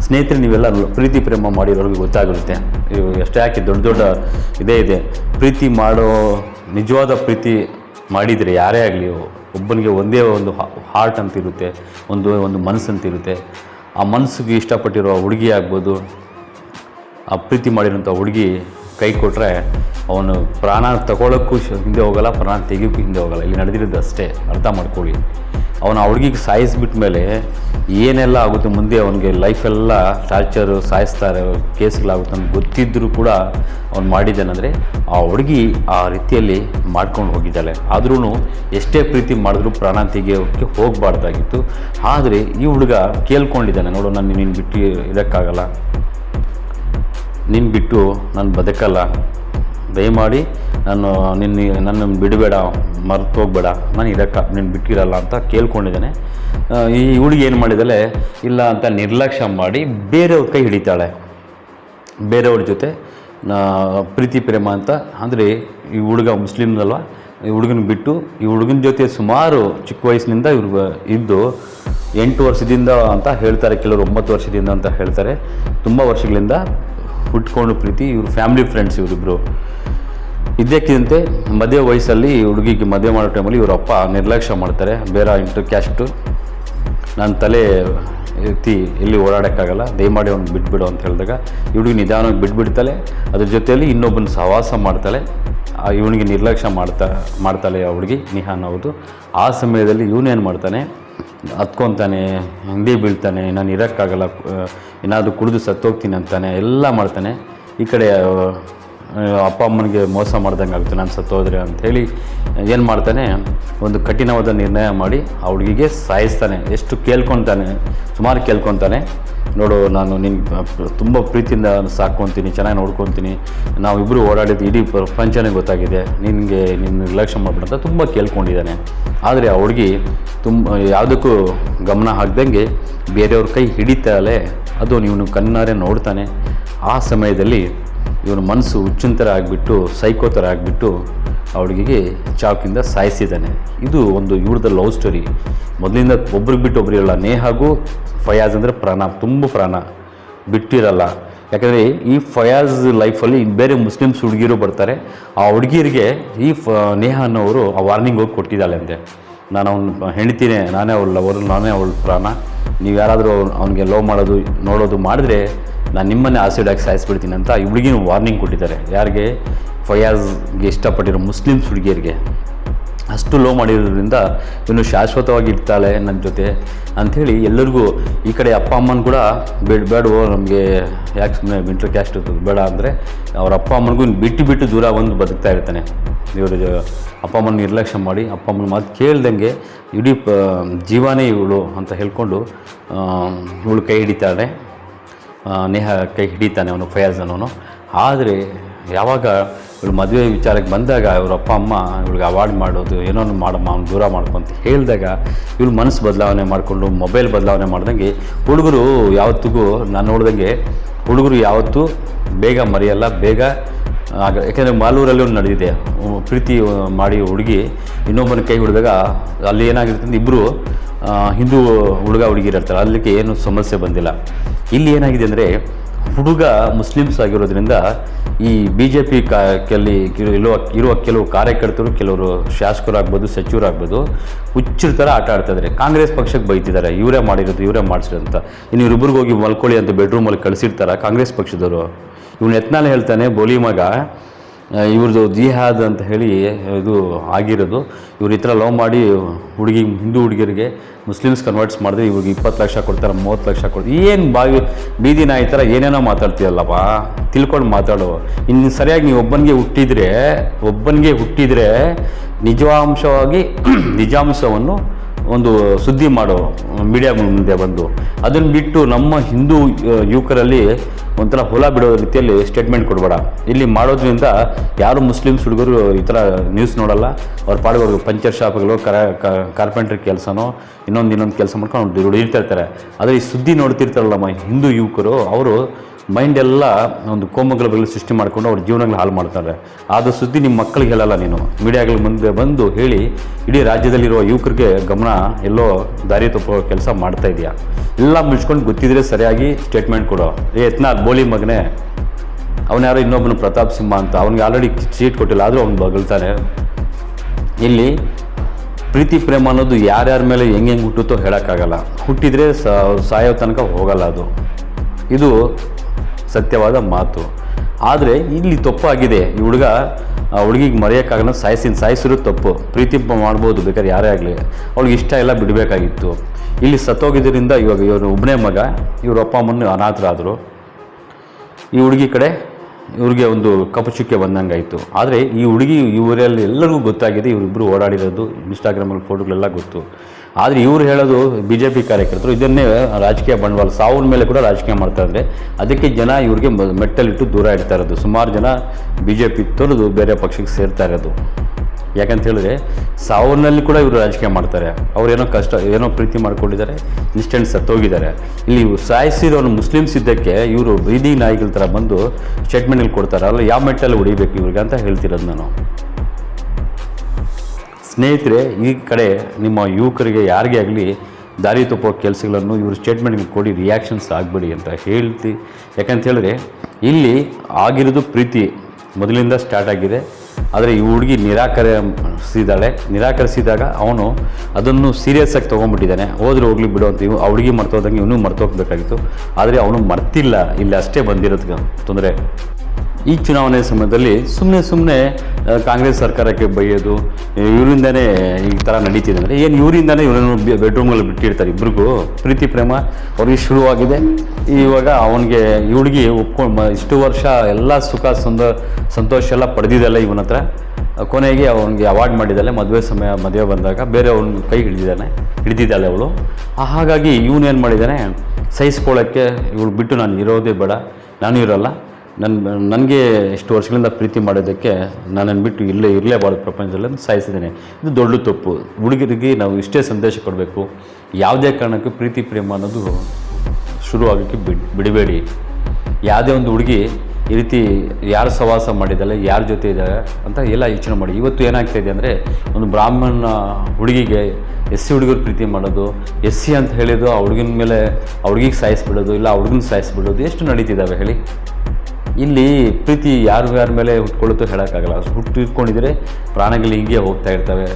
ಸ್ನೇಹಿತರೆ, ನೀವೆಲ್ಲ ಪ್ರೀತಿ ಪ್ರೇಮ ಮಾಡಿರೋರಿಗೆ ಗೊತ್ತಾಗಿರುತ್ತೆ ಇವು ಎಷ್ಟೇ ಹಾಕಿ ದೊಡ್ಡ ದೊಡ್ಡ ಇದೇ ಇದೆ. ಪ್ರೀತಿ ಮಾಡೋ ನಿಜವಾದ ಪ್ರೀತಿ ಮಾಡಿದರೆ ಯಾರೇ ಆಗಲಿ ಒಬ್ಬನಿಗೆ ಒಂದೇ ಒಂದು ಹಾರ್ಟ್ ಅಂತಿರುತ್ತೆ ಒಂದು ಒಂದು ಮನಸ್ಸು ಅಂತಿರುತ್ತೆ ಆ ಮನಸ್ಸಿಗೆ ಇಷ್ಟಪಟ್ಟಿರೋ ಹುಡುಗಿ ಆಗ್ಬೋದು, ಆ ಪ್ರೀತಿ ಮಾಡಿರೋಂಥ ಹುಡುಗಿ ಕೈ ಕೊಟ್ಟರೆ ಅವನು ಪ್ರಾಣ ತಗೊಳ್ಳೋಕ್ಕೂ ಹಿಂದೆ ಹೋಗಲ್ಲ, ಪ್ರಾಣ ತೆಗಿಯೋಕ್ಕೂ ಹಿಂದೆ ಹೋಗಲ್ಲ. ಇಲ್ಲಿ ನಡೆದಿರೋದು ಅಷ್ಟೇ, ಅರ್ಥ ಮಾಡ್ಕೊಳ್ಳಿ. ಅವನು ಹುಡುಗಿಗೆ ಸಾಯಿಸ್ಬಿಟ್ಟ ಮೇಲೆ ಏನೆಲ್ಲ ಆಗುತ್ತೆ ಮುಂದೆ ಅವನಿಗೆ ಲೈಫೆಲ್ಲ ಟಾರ್ಚರು ಸಾಯಿಸ್ತಾರೆ, ಕೇಸ್ಗಳಾಗುತ್ತೆ ಅಂತ ಗೊತ್ತಿದ್ದರೂ ಕೂಡ ಅವ್ನು ಮಾಡಿದ್ದಾನಂದರೆ ಆ ಹುಡುಗಿ ಆ ರೀತಿಯಲ್ಲಿ ಮಾಡ್ಕೊಂಡು ಹೋಗಿದ್ದಾಳೆ. ಆದ್ರೂ ಎಷ್ಟೇ ಪ್ರೀತಿ ಮಾಡಿದ್ರೂ ಪ್ರಾಣ ತೆಗೆಯೋಕ್ಕೆ ಹೋಗಬಾರ್ದಾಗಿತ್ತು. ಆದರೆ ಈ ಹುಡುಗ ಕೇಳ್ಕೊಂಡಿದ್ದಾನೆ, ನೋಡು, ನಾನು ನಿನ್ನ ಬಿಟ್ಟು ಇರೋಕ್ಕಾಗಲ್ಲ. ನಿನ್ನ ಬಿಟ್ಟು ನಾನು ಬದುಕಲ್ಲ. ದಯಮಾಡಿ ನಾನು ನಿನ್ನ ನನ್ನ ಬಿಡಬೇಡ ಮರ್ತು ಹೋಗ್ಬೇಡ ನಾನು ಇರಕ್ಕ ನೀನು ಬಿಟ್ಟಿರಲ್ಲ ಅಂತ ಕೇಳ್ಕೊಂಡಿದ್ದೇನೆ. ಈ ಹುಡುಗಿ ಏನು ಮಾಡಿದಾಳೆ ಇಲ್ಲ ಅಂತ ನಿರ್ಲಕ್ಷ್ಯ ಮಾಡಿ ಬೇರೆಯವ್ರ ಕೈ ಹಿಡಿತಾಳೆ. ಬೇರೆಯವ್ರ ಜೊತೆ ಪ್ರೀತಿ, ಪ್ರೇಮ ಅಂತ, ಅಂದರೆ ಈ ಹುಡುಗ ಮುಸ್ಲಿಮ್ದಲ್ವ ಈ ಹುಡುಗನ ಬಿಟ್ಟು ಈ ಹುಡುಗನ ಜೊತೆ ಸುಮಾರು ಚಿಕ್ಕ ವಯಸ್ಸಿನಿಂದ ಇವ್ರು ಇದ್ದು ಎಂಟು ವರ್ಷದಿಂದ ಅಂತ ಹೇಳ್ತಾರೆ, ಕೆಲವರು ಒಂಬತ್ತು ವರ್ಷದಿಂದ ಅಂತ ಹೇಳ್ತಾರೆ. ತುಂಬ ವರ್ಷಗಳಿಂದ ಹುಟ್ಕೊಂಡು ಪ್ರೀತಿ, ಇವರು ಫ್ಯಾಮಿಲಿ ಫ್ರೆಂಡ್ಸ್ ಇವರಿಬ್ಬರು ಇದ್ದಕ್ಕಿದಂತೆ ಮದುವೆ ವಯಸ್ಸಲ್ಲಿ ಹುಡುಗಿಗೆ ಮದುವೆ ಮಾಡೋ ಟೈಮಲ್ಲಿ ಇವ್ರ ಅಪ್ಪ ನಿರ್ಲಕ್ಷ್ಯ ಮಾಡ್ತಾರೆ. ಬೇರೆ ಇಂಟು ಕ್ಯಾಶ್ಟು ನನ್ನ ತಲೆ ಎತ್ತಿ ಎಲ್ಲಿ ಓಡಾಡೋಕ್ಕಾಗಲ್ಲ. ದಯಮಾಡಿ ಅವ್ನು ಬಿಟ್ಬಿಡು ಅಂತ ಹೇಳಿದಾಗ ಇವಳಿಗೆ ನಿಧಾನವಾಗಿ ಬಿಟ್ಬಿಡ್ತಾಳೆ. ಅದ್ರ ಜೊತೆಯಲ್ಲಿ ಇನ್ನೊಬ್ಬನ ಸಹವಾಸ ಮಾಡ್ತಾಳೆ. ಇವನಿಗೆ ನಿರ್ಲಕ್ಷ್ಯ ಮಾಡ್ತಾ, ಮಾಡ್ತಾಳೆ ಆ ಹುಡುಗಿ ನಿಹಾನ್ ಹೌದು ಆ ಸಮಯದಲ್ಲಿ ಇವನೇನು ಮಾಡ್ತಾನೆ? ಹತ್ಕೊತಾನೆ ಹಿಂದೆ ಬೀಳ್ತಾನೆ ನಾನು ಇರೋಕ್ಕಾಗಲ್ಲ ಏನಾದರೂ ಕುಡಿದು ಸತ್ತೋಗ್ತೀನಿ ಅಂತಾನೆ, ಎಲ್ಲ ಮಾಡ್ತಾನೆ. ಈ ಕಡೆ ಅಪ್ಪ ಅಮ್ಮನಿಗೆ ಮೋಸ ಮಾಡ್ದಂಗೆ ಆಗುತ್ತೆ ನಾನು ಸತ್ತೋದ್ರೆ ಅಂಥೇಳಿ ಏನು ಮಾಡ್ತಾನೆ, ಒಂದು ಕಠಿಣವಾದ ನಿರ್ಣಯ ಮಾಡಿ ಆ ಹುಡುಗಿಗೆ ಸಾಯಿಸ್ತಾನೆ. ಎಷ್ಟು ಕೇಳ್ಕೊತಾನೆ, ಸುಮಾರು ಕೇಳ್ಕೊತಾನೆ. ನೋಡು, ನಾನು ನಿನ್ನ ತುಂಬ ಪ್ರೀತಿಯಿಂದ ಸಾಕೊಂತೀನಿ ಚೆನ್ನಾಗಿ ನೋಡ್ಕೊತೀನಿ. ನಾವಿಬ್ಬರು ಓಡಾಡಿದ್ದು ಇಡೀ ಪ್ರಪಂಚನೇ ಗೊತ್ತಾಗಿದೆ. ನಿನಗೆ ನಿನ್ನ ನಿರ್ಲಕ್ಷ್ಯ ಮಾಡ್ಬಿಡಂತ ತುಂಬ ಕೇಳ್ಕೊಂಡಿದ್ದಾನೆ. ಆದರೆ ಆ ಹುಡುಗಿ ತುಂಬ ಯಾವುದಕ್ಕೂ ಗಮನ ಹಾಕ್ದಂಗೆ ಬೇರೆಯವ್ರ ಕೈ ಹಿಡಿತಾಳೆ. ಅದು ನೀವು ಕಣ್ಣಾರೆ ನೋಡ್ತಾನೆ. ಆ ಸಮಯದಲ್ಲಿ ಇವನ ಮನಸ್ಸು ಹುಚ್ಚಿನ ಥರ ಆಗಿಬಿಟ್ಟು ಸೈಕೋ ಥರ ಆಗಿಬಿಟ್ಟು ಅವಳಿಗೆ ಚಾಕಿಂದ ಸಾಯಿಸಿದ್ದಾನೆ. ಇದು ಒಂದು ಇವ್ರದ ಲವ್ ಸ್ಟೋರಿ. ಮೊದಲಿಂದ ಒಬ್ರಿಗೆ ಬಿಟ್ಟು ಒಬ್ರು ಇರಲ್ಲ. ನೇಹಾಗೂ ಫಯಾಜ್ ಅಂದರೆ ಪ್ರಾಣ, ತುಂಬ ಪ್ರಾಣ. ಬಿಟ್ಟಿರಲ್ಲ. ಯಾಕಂದರೆ ಈ ಫಯಾಜ್ ಲೈಫಲ್ಲಿ ಬೇರೆ ಮುಸ್ಲಿಮ್ಸ್ ಹುಡುಗಿರು ಬರ್ತಾರೆ. ಆ ಹುಡುಗಿರಿಗೆ ಈ ಫ, ನೇಹ ಅನ್ನೋರು ಆ ವಾರ್ನಿಂಗ್ ಹೋಗಿ ಕೊಟ್ಟಿದ್ದಾಳೆ ಅಂತೆ. ನಾನು ಅವ್ನ ಹೆಣ್ತೀನಿ ನಾನೇ ಅವಳ ಲವರು ನಾನೇ ಅವಳ ಪ್ರಾಣ. ನೀವು ಯಾರಾದರೂ ಅವನಿಗೆ ಲವ್ ಮಾಡೋದು, ನೋಡೋದು ಮಾಡಿದ್ರೆ ನಾನು ನಿಮ್ಮನ್ನೇ ಆಸಿಡ್ ಹಾಕಿ ಸಾಯಿಸ್ಬಿಡ್ತೀನಿ ಅಂತ ಈ ವಾರ್ನಿಂಗ್ ಕೊಟ್ಟಿದ್ದಾರೆ. ಯಾರಿಗೆ? ಫಯಾಜ್ಗೆ ಇಷ್ಟಪಟ್ಟಿರೋ ಮುಸ್ಲಿಮ್ಸ್ ಹುಡುಗಿಯರಿಗೆ. ಅಷ್ಟು ಲೋ ಮಾಡಿರೋದ್ರಿಂದ ಇವನು ಶಾಶ್ವತವಾಗಿ ಇರ್ತಾಳೆ ನನ್ನ ಜೊತೆ ಅಂಥೇಳಿ ಎಲ್ಲರಿಗೂ ಈ ಕಡೆ ಅಪ್ಪ ಅಮ್ಮನ ಕೂಡ ಬೇಡ, ಬೇಡವೋ ನಮಗೆ. ಯಾಕೆ ಸುಮ್ಮನೆ ಮಿಂಟ್ರ್ ಕ್ಯಾಸ್ಟ್ ಬೇಡ ಅಂದರೆ ಅವ್ರ ಅಪ್ಪ ಅಮ್ಮನಿಗೂ ಬಿಟ್ಟು ಬಿಟ್ಟು ದೂರ ಬಂದು ಬದುಕ್ತಾ ಇರ್ತಾನೆ. ಇವರು ಅಪ್ಪ ಅಮ್ಮನ ನಿರ್ಲಕ್ಷ್ಯ ಮಾಡಿ, ಅಪ್ಪ ಅಮ್ಮನ ಮಾತು ಕೇಳ್ದಂಗೆ ಇಡೀ ಜೀವನೇ ಇವಳು ಅಂತ ಹೇಳ್ಕೊಂಡು ಇವಳು ಕೈ ಹಿಡಿತಾಳೆ. ನೇಹ ಕೈ ಹಿಡಿತಾನೆ ಅವನು ಫಯಾಜ್ ಅನ್ನೋನು ಆದರೆ ಯಾವಾಗ ಇವಳು ಮದುವೆ ವಿಚಾರಕ್ಕೆ ಬಂದಾಗ ಇವ್ರ ಅಪ್ಪ, ಅಮ್ಮ ಇವಳಿಗೆ ಅವಾರ್ಡ್ ಮಾಡೋದು, ಏನೋ ಮಾಡಮ್ಮ, ಅವ್ನು ದೂರ ಮಾಡ್ಕೊಂತ ಹೇಳಿದಾಗ ಇವಳು ಮನಸ್ಸು ಬದಲಾವಣೆ ಮಾಡಿಕೊಂಡು ಮೊಬೈಲ್ ಬದಲಾವಣೆ ಮಾಡ್ದಂಗೆ ಹುಡುಗರು ಯಾವತ್ತಿಗೂ, ನಾನು ನೋಡ್ದಂಗೆ ಹುಡುಗರು ಯಾವತ್ತೂ ಬೇಗ ಮರೆಯಲ್ಲ, ಬೇಗ ಆಗ, ಯಾಕೆಂದರೆ ಮಾಲೂರಲ್ಲಿ ಒಂದು ನಡೆದಿದೆ. ಪ್ರೀತಿ ಮಾಡಿ ಹುಡುಗಿ, ಇನ್ನೊಬ್ಬನ ಕೈ ಹಿಡಿದಾಗ ಅಲ್ಲಿ ಏನಾಗಿರುತ್ತೆ ಇಬ್ಬರು ಹಿಂದೂ ಹುಡುಗ ಹುಡುಗಿರ್ತಾರೆ ಅಲ್ಲಿಗೆ ಏನು ಸಮಸ್ಯೆ ಬಂದಿಲ್ಲ. ಇಲ್ಲಿ ಏನಾಗಿದೆ ಅಂದರೆ ಹುಡುಗ ಮುಸ್ಲಿಮ್ಸ್ ಆಗಿರೋದ್ರಿಂದ ಈ ಬಿ ಜೆ ಪಿ ಕಾ ಕೆಲ್ಲಿ ಇರುವ ಇರುವ ಕೆಲವು ಕಾರ್ಯಕರ್ತರು, ಕೆಲವರು ಶಾಸಕರಾಗ್ಬೋದು, ಸಚಿವರಾಗ್ಬೋದು, ಹುಚ್ಚರ ಥರ ಆಟ ಆಡ್ತಾ ಇದ್ದಾರೆ ಕಾಂಗ್ರೆಸ್ ಪಕ್ಷಕ್ಕೆ ಬೈತಿದ್ದಾರೆ. ಇವರೇ ಮಾಡಿರೋದು, ಇವರೇ ಮಾಡಿಸಿರೋದಂತ ಇನ್ನು ಇವ್ರಿಬ್ರಿಗೆ ಹೋಗಿ ಮಲ್ಕೊಳ್ಳಿ ಅಂತ ಬೆಡ್ರೂಮಲ್ಲಿ ಕಳಿಸಿರ್ತಾರೆ ಕಾಂಗ್ರೆಸ್ ಪಕ್ಷದವರು? ಇವನು ಎತ್ನಾಲೆ ಹೇಳ್ತಾನೆ, ಬೋಲಿ ಮಗ ಇವ್ರದ್ದು ಜಿಹಾದ್ ಅಂತ ಹೇಳಿ, ಇದು ಆಗಿರೋದು. ಇವ್ರ ಈ ಥರ ಲವ್ ಮಾಡಿ ಹುಡುಗಿ, ಹಿಂದೂ ಹುಡುಗಿಯರಿಗೆ ಮುಸ್ಲಿಮ್ಸ್ ಕನ್ವರ್ಟ್ಸ್ ಮಾಡಿದ್ರೆ ಇವ್ರಿಗೆ ಇಪ್ಪತ್ತು ಲಕ್ಷ ಕೊಡ್ತಾರೆ, ಮೂವತ್ತು ಲಕ್ಷ ಕೊಡ್ತಾರೆ. ಏನು ಬಾವಿ, ಬೀದಿ ನಾಯಿ ಥರ ಏನೇನೋ ಮಾತಾಡ್ತೀಯಲ್ಲಪ್ಪ? ತಿಳ್ಕೊಂಡು ಮಾತಾಡು. ಇನ್ನು ಸರಿಯಾಗಿ ನೀವು ಒಬ್ಬನಿಗೆ ಹುಟ್ಟಿದರೆ ಒಬ್ಬನಿಗೆ ಹುಟ್ಟಿದರೆ ನಿಜವಾಂಶವಾಗಿ ನಿಜಾಂಶವನ್ನು ಒಂದು ಸುದ್ದಿ ಮಾಡೋ ಮೀಡಿಯಾ ಮುಂದೆ ಬಂದು. ಅದನ್ನು ಬಿಟ್ಟು ನಮ್ಮ ಹಿಂದೂ ಯುವಕರಲ್ಲಿ ಒಂಥರ ಹೊಲ ಬಿಡೋ ರೀತಿಯಲ್ಲಿ ಸ್ಟೇಟ್ಮೆಂಟ್ ಕೊಡಬೇಡ. ಇಲ್ಲಿ ಮಾಡೋದ್ರಿಂದ ಯಾರು ಮುಸ್ಲಿಮ್ಸ್ ಹುಡುಗರು ಈ ಥರ ನ್ಯೂಸ್ ನೋಡಲ್ಲ. ಅವ್ರ ಪಾಡಿಗೆ ಪಂಚರ್ ಶಾಪ್ಗಳು, ಕರ ಕಾರ್ಪೆಂಟ್ರ್ ಕೆಲಸನೋ, ಇನ್ನೊಂದು ಇನ್ನೊಂದು ಕೆಲಸ ಮಾಡ್ಕೊಂಡು ದುಡಿತಾ ಇರ್ತಾರೆ. ಆದರೆ ಈ ಸುದ್ದಿ ನೋಡ್ತಿರ್ತಾರಲ್ಲ ನಮ್ಮ ಹಿಂದೂ ಯುವಕರು, ಅವರು ಮೈಂಡ್ ಎಲ್ಲ ಒಂದು ಕೋಮಗಳ ಬಗ್ಗೆ ಸೃಷ್ಟಿ ಮಾಡಿಕೊಂಡು ಅವ್ರ ಜೀವನಗಳು ಹಾಳು ಮಾಡ್ತಾರೆ. ಆದ ಸುದ್ದಿ ನಿಮ್ಮ ಮಕ್ಕಳಿಗೆ ಹೇಳಲ್ಲ ನೀನು. ಮೀಡಿಯಾಗಳ ಮುಂದೆ ಬಂದು ಹೇಳಿ, ಇಡೀ ರಾಜ್ಯದಲ್ಲಿರುವ ಯುವಕರಿಗೆ ಗಮನ ಎಲ್ಲೋ ದಾರಿ ತಪ್ಪೋ ಕೆಲಸ ಮಾಡ್ತಾ ಇದೆಯಾ. ಎಲ್ಲ ಮುಚ್ಕೊಂಡು ಗೊತ್ತಿದ್ರೆ ಸರಿಯಾಗಿ ಸ್ಟೇಟ್ಮೆಂಟ್ ಕೊಡು. ಏ ಯತ್ನಾ ಬೋಲಿ ಮಗನೇ, ಅವನ ಯಾರೋ ಇನ್ನೊಬ್ಬನು ಪ್ರತಾಪ್ ಸಿಂಹ ಅಂತ, ಅವ್ನಿಗೆ ಆಲ್ರೆಡಿ ಸೀಟ್ ಕೊಟ್ಟಿಲ್ಲ, ಆದರೂ ಅವ್ನು ಬಗಲ್ತಾನೆ ಇಲ್ಲಿ ಪ್ರೀತಿ, ಪ್ರೇಮ ಅನ್ನೋದು ಯಾರ್ಯಾರ ಮೇಲೆ ಹೆಂಗೆ ಹೆಂಗೆ ಹುಟ್ಟುತ್ತೋ ಹೇಳೋಕ್ಕಾಗಲ್ಲ. ಹುಟ್ಟಿದರೆ ಸಾಯೋ ತನಕ ಹೋಗಲ್ಲ ಅದು. ಇದು ಸತ್ಯವಾದ ಮಾತು. ಆದರೆ ಇಲ್ಲಿ ತಪ್ಪಾಗಿದೆ. ಈ ಹುಡುಗ, ಆ ಹುಡುಗಿಗೆ ಮರೆಯೋಕ್ಕಾಗಲ್ಲ, ಸಾಯಿಸಿನ ಸಾಯಿಸಿರೋ ತಪ್ಪು. ಪ್ರೀತಿ ಮಾಡ್ಬೋದು, ಬೇಕಾದ್ರೆ ಯಾರೇ ಆಗಲಿ. ಅವ್ಳಿಗೆ ಇಷ್ಟ ಎಲ್ಲ ಬಿಡಬೇಕಾಗಿತ್ತು. ಇಲ್ಲಿ ಸತ್ತೋಗಿದ್ದರಿಂದ ಇವಾಗ ಇವರು ಒಬ್ಬನೇ ಮಗ, ಇವ್ರ ಅಪ್ಪ ಅಮ್ಮನ ಅನಾಥರಾದರು. ಈ ಹುಡುಗಿ ಕಡೆ ಇವ್ರಿಗೆ ಒಂದು ಕಪಚುಕ್ಕೆ ಚುಕ್ಕೆ ಬಂದಂಗಾಯಿತು. ಆದರೆ ಈ ಹುಡುಗಿ ಇವರಲ್ಲಿ ಎಲ್ಲರಿಗೂ ಗೊತ್ತಾಗಿದೆ ಇವರಿಬ್ಬರು ಓಡಾಡಿರೋದು ಇನ್ಸ್ಟಾಗ್ರಾಮಲ್ಲಿ ಫೋಟೋಗಳೆಲ್ಲ ಗೊತ್ತು. ಆದರೆ ಇವರು ಹೇಳೋದು ಬಿ ಜೆ ಪಿ ಕಾರ್ಯಕರ್ತರು, ಇದನ್ನೇ ರಾಜಕೀಯ ಬಂಡವಾಳ ಸಾವಿನ ಮೇಲೆ ಕೂಡ ರಾಜಕೀಯ ಮಾಡ್ತಾ ಇದ್ದಾರೆ ಅದಕ್ಕೆ ಜನ ಇವ್ರಿಗೆ ಮೆಟ್ಟಲಿಟ್ಟು ದೂರ ಇಡ್ತಾ ಇರೋದು. ಸುಮಾರು ಜನ ಬಿ ಜೆ ಪಿ ತೊರೆದು ಬೇರೆ ಪಕ್ಷಕ್ಕೆ ಸೇರ್ತಾ ಇರೋದು. ಯಾಕಂತ ಹೇಳಿದ್ರೆ ಸಾವಿನಲ್ಲಿ ಕೂಡ ಇವರು ರಾಜಕೀಯ ಮಾಡ್ತಾರೆ. ಅವ್ರೇನೋ ಕಷ್ಟ, ಏನೋ ಪ್ರೀತಿ ಮಾಡ್ಕೊಂಡಿದ್ದಾರೆ, ಇನ್ಸ್ಟೆಂಟ್ ಸತ್ತೋಗಿದ್ದಾರೆ. ಇಲ್ಲಿ ಸಾಯಿಸಿದವನು ಮುಸ್ಲಿಮ್ಸ್ ಇದ್ದಕ್ಕೆ ಇವರು ಬೀದಿ ನಾಯಿಗಳ ಥರ ಬಂದು ಸ್ಟೇಟ್ಮೆಂಟಲ್ಲಿ ಕೊಡ್ತಾರೆ ಅಲ್ಲ ಯಾವ ಮೆಟ್ಟಲ್ಲಿ ಹೊಡಿಬೇಕು ಇವ್ರಿಗೆ ಅಂತ ಹೇಳ್ತಿರೋದು ನಾನು. ಸ್ನೇಹಿತರೆ, ಈ ಕಡೆ ನಿಮ್ಮ ಯುವಕರಿಗೆ, ಯಾರಿಗೆ ಆಗಲಿ ದಾರಿ ತಪ್ಪೋ ಕೆಲಸಗಳನ್ನು ಇವರು ಸ್ಟೇಟ್ಮೆಂಟ್ಗೆ ಕೊಡಿ ರಿಯಾಕ್ಷನ್ಸ್ ಆಗಬೇಡಿ ಅಂತ ಹೇಳ್ತಿ, ಯಾಕಂತ ಹೇಳಿದ್ರೆ, ಇಲ್ಲಿ ಆಗಿರೋದು ಪ್ರೀತಿ ಮೊದಲಿಂದ ಸ್ಟಾರ್ಟ್ ಆಗಿದೆ. ಆದರೆ ಈ ಹುಡುಗಿ ನಿರಾಕರಿಸಿದಾಳೆ ನಿರಾಕರಿಸಿದಾಗ ಅವನು ಅದನ್ನು ಸೀರಿಯಸ್ ಆಗಿ ತೊಗೊಂಡ್ಬಿಟ್ಟಿದ್ದಾನೆ. ಹೋದ್ರೆ ಹೋಗ್ಲಿ ಬಿಡು ಅಂತ ಇವ್ ಆ ಹುಡುಗಿ ಮರ್ತೋದಂಗೆ ಇವನು ಮರ್ತೋಗ್ಬೇಕಾಗಿತ್ತು. ಆದರೆ ಅವನು ಮರ್ತಿಲ್ಲ. ಇಲ್ಲಿ ಅಷ್ಟೇ ಬಂದಿರೋದು ತೊಂದರೆ. ಈ ಚುನಾವಣೆ ಸಮಯದಲ್ಲಿ ಸುಮ್ಮನೆ ಸುಮ್ಮನೆ ಕಾಂಗ್ರೆಸ್ ಸರ್ಕಾರಕ್ಕೆ ಬೈಯೋದು ಇವರಿಂದನೇ ಈ ಥರ ನಡೀತಿದೆ ಅಂದರೆ ಏನು ಇವರಿಂದನೇ ಇವರನ್ನು ಬೆಡ್ರೂಮಲ್ಲಿ ಬಿಟ್ಟಿರ್ತಾರೆ ಇಬ್ರಿಗೂ? ಪ್ರೀತಿ, ಪ್ರೇಮ ಅವ್ರಿಗೆ ಶುರುವಾಗಿದೆ. ಇವಾಗ ಅವನಿಗೆ ಹುಡುಗಿ ಒಪ್ಕೊಂಡು ಇಷ್ಟು ವರ್ಷ ಎಲ್ಲ ಸುಖ, ಸಂದ, ಸಂತೋಷ ಎಲ್ಲ ಪಡೆದಿದ್ದಲ್ಲ ಇವನ ಹತ್ರ. ಕೊನೆಗೆ ಅವನಿಗೆ ಅವಾರ್ಡ್ ಮಾಡಿದ್ದಾಳೆ, ಮದುವೆ ಸಮಯ, ಮದುವೆ ಬಂದಾಗ ಬೇರೆ ಅವನ ಕೈ ಹಿಡಿದಿದ್ದಾನೆ, ಹಿಡಿದಿದ್ದಾಳೆ ಅವಳು. ಹಾಗಾಗಿ ಇವನೇನು ಮಾಡಿದ್ದಾನೆ, ಸಹಿಸ್ಕೊಳ್ಳೋಕ್ಕೆ ಇವಳು ಬಿಟ್ಟು ನಾನು ಇರೋದೇ ಬೇಡ, ನಾನು ಇರೋಲ್ಲ. ನನ್ನ ನನಗೆ ಇಷ್ಟು ವರ್ಷಗಳಿಂದ ಪ್ರೀತಿ ಮಾಡೋದಕ್ಕೆ ನನ್ನನ್ನು ಬಿಟ್ಟು ಇಲ್ಲೇ ಇರಲೇಬಾರ್ದು ಪ್ರಪಂಚದಲ್ಲಿ ಅಂತ ಸಾಯಿಸಿದ್ದೇನೆ. ಇದು ದೊಡ್ಡ ತಪ್ಪು. ಹುಡುಗರಿಗೆ ನಾವು ಇಷ್ಟೇ ಸಂದೇಶ ಕೊಡಬೇಕು. ಯಾವುದೇ ಕಾರಣಕ್ಕೂ ಪ್ರೀತಿ, ಪ್ರೇಮ ಅನ್ನೋದು ಶುರುವಾಗೋಕ್ಕೆ ಬಿಡ್, ಬಿಡಬೇಡಿ. ಯಾವುದೇ ಒಂದು ಹುಡುಗಿ ಈ ರೀತಿ ಯಾರು ಸವಾಸ ಮಾಡಿದ್ದಾಳೆ, ಯಾರ ಜೊತೆ ಇದ್ದಾಳೆ ಅಂತ ಎಲ್ಲ ಯೋಚನೆ ಮಾಡಿ. ಇವತ್ತು ಏನಾಗ್ತಾ ಇದೆ ಅಂದರೆ ಒಂದು ಬ್ರಾಹ್ಮಣ ಹುಡುಗಿಗೆ ಎಸ್ ಸಿ ಹುಡುಗರು ಪ್ರೀತಿ ಮಾಡೋದು ಎಸ್ ಸಿ ಅಂತ ಹೇಳಿದ್ದು ಆ ಹುಡುಗಿನ ಮೇಲೆ ಆ ಹುಡುಗಿಗೆ ಸಾಯಿಸ್ಬಿಡೋದು, ಇಲ್ಲ ಆ ಹುಡುಗನ ಸಾಯಿಸ್ಬಿಡೋದು ಎಷ್ಟು ನಡೀತಿದ್ದಾವೆ ಹೇಳಿ? ಇಲ್ಲಿ ಪ್ರೀತಿ ಯಾರು ಯಾರ ಮೇಲೆ ಹುಟ್ಕೊಳ್ಳುತ್ತೋ ಹೇಳೋಕ್ಕಾಗಲ್ಲ. ಹುಟ್ಟು ಇಟ್ಕೊಂಡಿದ್ರೆ ಪ್ರಾಣಗಳು ಹಿಂಗೆ ಹೋಗ್ತಾ ಇರ್ತವೆ.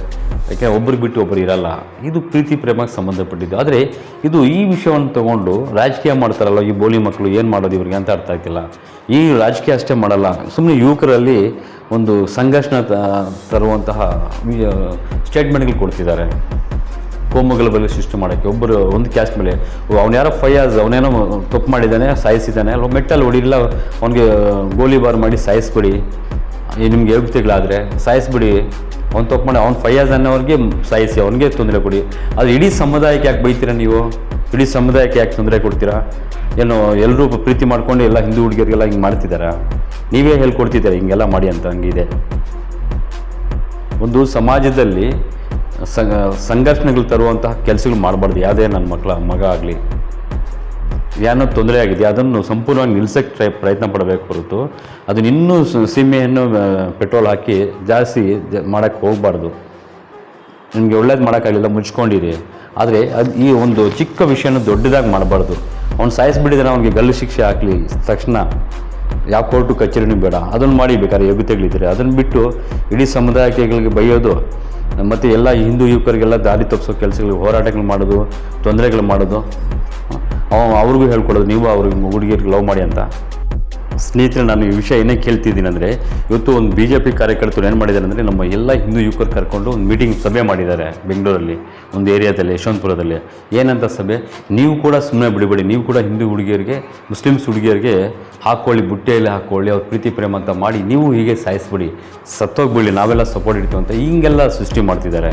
ಯಾಕೆ? ಒಬ್ರಿಗೆ ಬಿಟ್ಟು ಒಬ್ಬರು ಇರಲ್ಲ. ಇದು ಪ್ರೀತಿ, ಪ್ರೇಮಕ್ಕೆ ಸಂಬಂಧಪಟ್ಟಿದ್ದು. ಆದರೆ ಇದು ಈ ವಿಷಯವನ್ನು ತಗೊಂಡು ರಾಜಕೀಯ ಮಾಡ್ತಾರಲ್ಲ, ಈ ಬೋಲಿ ಮಕ್ಕಳು ಏನು ಮಾಡೋದು ಇವ್ರಿಗೆ ಅಂತ ಅರ್ಥ ಆಗ್ತಿಲ್ಲ. ಈ ರಾಜಕೀಯ ಅಷ್ಟೇ ಮಾಡಲ್ಲ. ಸುಮ್ಮನೆ ಯುವಕರಲ್ಲಿ ಒಂದು ಸಂಘರ್ಷಣ ತರುವಂತಹ ಸ್ಟೇಟ್ಮೆಂಟ್ಗಳು ಕೊಡ್ತಿದ್ದಾರೆ. ಕೋಮುಗಳ ಬಗ್ಗೆ ಸೃಷ್ಟಿ ಮಾಡೋಕ್ಕೆ. ಒಬ್ಬರು ಒಂದು ಕ್ಯಾಸ್ಟ್ ಮೇಲೆ ಅವ್ನು ಯಾರೋ ಫಯಾಜ್, ಅವನೇನೋ ತಪ್ಪು ಮಾಡಿದ್ದಾನೆ, ಸಾಯಿಸಿದ್ದಾನೆ, ಅಲ್ವ? ಮೆಟ್ಟಲ್ಲಿ ಹೊಡಿಲ್ಲ ಗೋಲಿ ಬಾರ್ ಮಾಡಿ ಸಾಯಿಸ್ಬಿಡಿ. ನಿಮಗೆ ಯೋಗ್ಯತೆಗಳಾದರೆ, ಸಾಯಿಸ್ಬಿಡಿ. ಅವ್ನು ತಪ್ಪು ಮಾಡಿ, ಅವ್ನು ಫಯಾಜ್ ಅನ್ನೋರಿಗೆ ಸಾಯಿಸಿ, ಅವನಿಗೆ ತೊಂದರೆ ಕೊಡಿ. ಅದು ಇಡೀ ಸಮುದಾಯಕ್ಕೆ ಯಾಕೆ ಬೈತೀರಾ ನೀವು? ಇಡೀ ಸಮುದಾಯಕ್ಕೆ ಯಾಕೆ ತೊಂದರೆ ಕೊಡ್ತೀರಾ? ಏನು ಎಲ್ಲರೂ ಪ್ರೀತಿ ಮಾಡ್ಕೊಂಡು ಎಲ್ಲ ಹಿಂದೂ ಹುಡುಗಿಯರಿಗೆಲ್ಲ ಹಿಂಗೆ ಮಾಡ್ತಿದ್ದಾರಾ? ನೀವೇ ಹೇಳ್ಕೊಡ್ತಿದ್ದೀರಾ, ಹಿಂಗೆಲ್ಲ ಮಾಡಿ ಅಂತ ಹಂಗಿದೆ. ಒಂದು ಸಮಾಜದಲ್ಲಿ ಸಂಘರ್ಷಣೆಗಳು ತರುವಂತಹ ಕೆಲಸಗಳು ಮಾಡಬಾರ್ದು. ಯಾವುದೇ ನನ್ನ ಮಕ್ಕಳ ಮಗ ಆಗಲಿ. ಏನೋ ತೊಂದರೆ ಆಗಿದೆ ಅದನ್ನು ಸಂಪೂರ್ಣವಾಗಿ ನಿಲ್ಸಕ್ಕೆ ಟ್ರೈ, ಪ್ರಯತ್ನ ಪಡಬೇಕು ಹೊರತು. ಅದನ್ನ ಇನ್ನೂ ಸೀಮೆಯನ್ನು ಪೆಟ್ರೋಲ್ ಹಾಕಿ ಜಾಸ್ತಿ ಮಾಡೋಕ್ಕೆ ಹೋಗಬಾರ್ದು. ನಿಮಗೆ ಒಳ್ಳೇದು ಮಾಡೋಕ್ಕಾಗಲಿಲ್ಲ, ಮುಚ್ಕೊಂಡಿರಿ. ಆದರೆ ಅದು ಈ ಒಂದು ಚಿಕ್ಕ ವಿಷಯನ ದೊಡ್ಡದಾಗಿ ಮಾಡಬಾರ್ದು. ಅವ್ನು ಸಾಯಿಸ್ಬಿಟ್ಟಿದ್ರೆ ಅವನಿಗೆ ಗಲ್ಲು ಶಿಕ್ಷೆ ಹಾಕಲಿ ತಕ್ಷಣ. ಯಾವ ಕೋರ್ಟು, ಕಚೇರಿನೂ ಬೇಡ. ಅದನ್ನು ಮಾಡಿ ಬೇಕಾದ್ರೆ ಯೋಗ್ಯತೆಗಳಿದ್ದಾರೆ ಅದನ್ನು ಬಿಟ್ಟು ಇಡೀ ಸಮುದಾಯಗಳಿಗೆ ಬೈಯೋದು ಮತ್ತು ಎಲ್ಲ ಹಿಂದೂ ಯುವಕರಿಗೆಲ್ಲ ದಾರಿ ತಪ್ಪಿಸೋ ಕೆಲಸಗಳು ಹೋರಾಟಗಳು ಮಾಡೋದು, ತೊಂದರೆಗಳು ಮಾಡೋದು. ಅವ ಅವ್ರಿಗೂ ಹೇಳ್ಕೊಡೋದು, ನೀವು ಅವ್ರಿಗೆ ಹುಡುಗಿಯರಿಗೆ ಲವ್ ಮಾಡಿ ಅಂತ. ಸ್ನೇಹಿತರೆ, ನಾನು ಈ ವಿಷಯ ಏನೇ ಕೇಳ್ತಿದ್ದೀನಿ ಅಂದರೆ, ಇವತ್ತು ಒಂದು ಬಿ ಜೆ ಪಿ ಕಾರ್ಯಕರ್ತರು ಏನು ಮಾಡಿದ್ದಾರೆ ಅಂದರೆ, ನಮ್ಮ ಎಲ್ಲ ಹಿಂದೂ ಯುವಕರು ಕರ್ಕೊಂಡು ಒಂದು ಮೀಟಿಂಗ್ ಸಭೆ ಮಾಡಿದ್ದಾರೆ ಬೆಂಗಳೂರಲ್ಲಿ, ಒಂದು ಏರಿಯಾದಲ್ಲಿ, ಯಶವಂತಪುರದಲ್ಲಿ. ಏನಂತ ಸಭೆ? ನೀವು ಕೂಡ ಸುಮ್ಮನೆ ಬಿಡಬೇಡಿ. ನೀವು ಕೂಡ ಹಿಂದೂ ಹುಡುಗಿಯರಿಗೆ, ಮುಸ್ಲಿಮ್ಸ್ ಹುಡುಗಿಯರಿಗೆ ಹಾಕ್ಕೊಳ್ಳಿ ಬುಟ್ಟೆಯಲ್ಲಿ ಹಾಕ್ಕೊಳ್ಳಿ ಅವ್ರ ಪ್ರೀತಿ, ಪ್ರೇಮ ಅಂತ ಮಾಡಿ ನೀವು ಹೀಗೆ ಸಾಯಿಸ್ಬಿಡಿ. ಸತ್ತೋಗ್ಬಿಡಿ. ನಾವೆಲ್ಲ ಸಪೋರ್ಟ್ ಇಡ್ತೀವಿ ಅಂತ ಹಿಂಗೆಲ್ಲ ಸೃಷ್ಟಿ ಮಾಡ್ತಿದ್ದಾರೆ.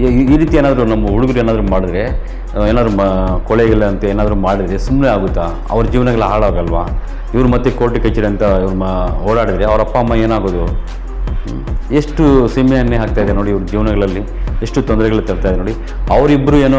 ಈ- ರೀತಿ ಏನಾದರೂ ನಮ್ಮ ಹುಡುಗರು ಏನಾದರೂ ಮಾಡಿದ್ರೆ ಏನಾದರೂ ಮ ಕೊಳೆಗಿಲ್ಲ ಅಂತ ಏನಾದರೂ ಮಾಡಿದರೆ ಸುಮ್ಮನೆ ಆಗುತ್ತಾ? ಅವ್ರ ಜೀವನಗಳು ಹಾಳಾಗಲ್ವಾ? ಇವ್ರು ಮತ್ತೆ ಕೋರ್ಟ್ ಕಚೇರಿ ಅಂತ ಇವ್ರು ಮ ಓಡಾಡಿದರೆ ಅವ್ರ ಅಪ್ಪ, ಅಮ್ಮ ಏನಾಗೋದು? ಎಷ್ಟು ಸೀಮೆ ಎಣ್ಣೆ ಹಾಕ್ತಾ ಇದೆ ನೋಡಿ ಇವ್ರ ಜೀವನಗಳಲ್ಲಿ. ಎಷ್ಟು ತೊಂದರೆಗಳು ತರ್ತಾ ಇದೆ ನೋಡಿ. ಅವರಿಬ್ಬರು ಏನೋ